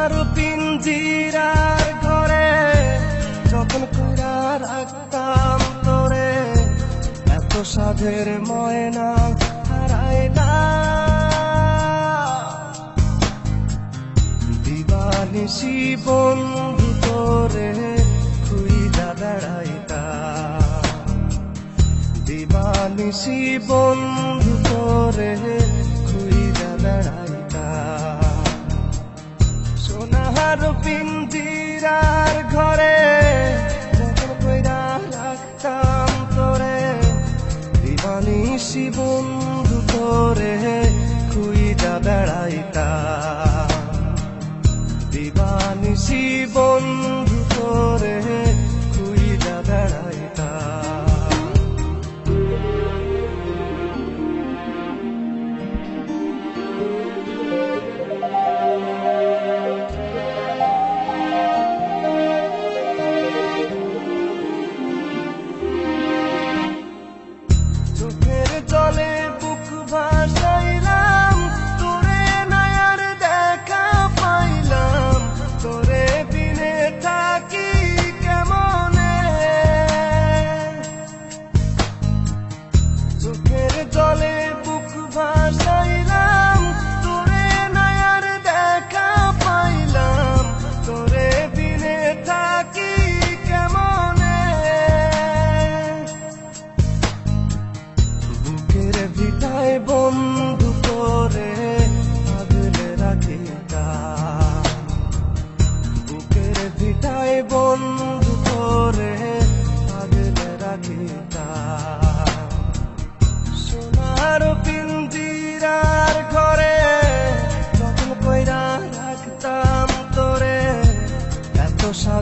সোনার পিঞ্জিরার ঘরে, যখন কইরা রাখতাম তোরে, এত সাধের ময়না হারায় না। দিবানিসি বন্ধু তোরে খুইজা বেড়াইতা দিবানিসি বন্ধু তোরে দিবানিসি বন্ধু করে খুইজা বেড়াইতা। চোখের জলে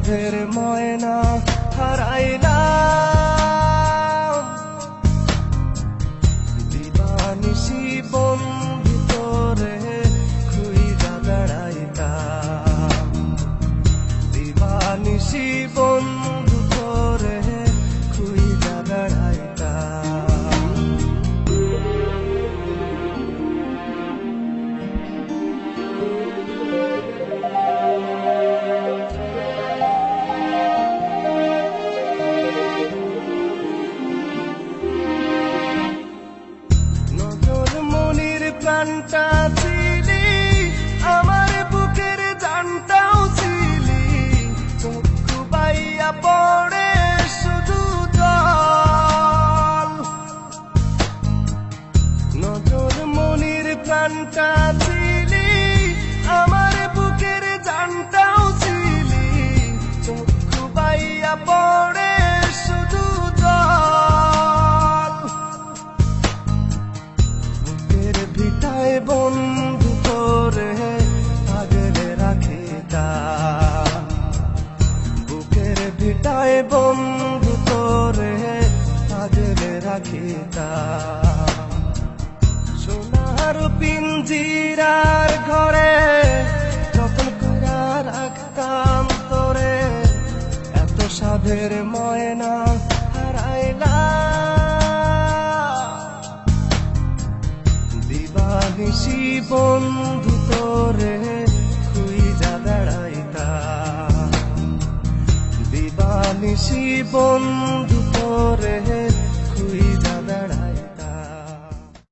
সাধের ময়না হারাইলাম প্রাণটা ছিলি আমার বুকের জানটাও ছিলি চক্ষু বাইয়া পড়ে শুধু জল। নজর মনির প্রাণটা ছিলি সোনার পিঞ্জিরার ঘরে যখন কইরা রাখতাম তোরে, এত সাধের ময়না দিবানিসি বন্ধু তোরে খুইজা বেড়াইতা। দিবানিসি বন্ধু তোরে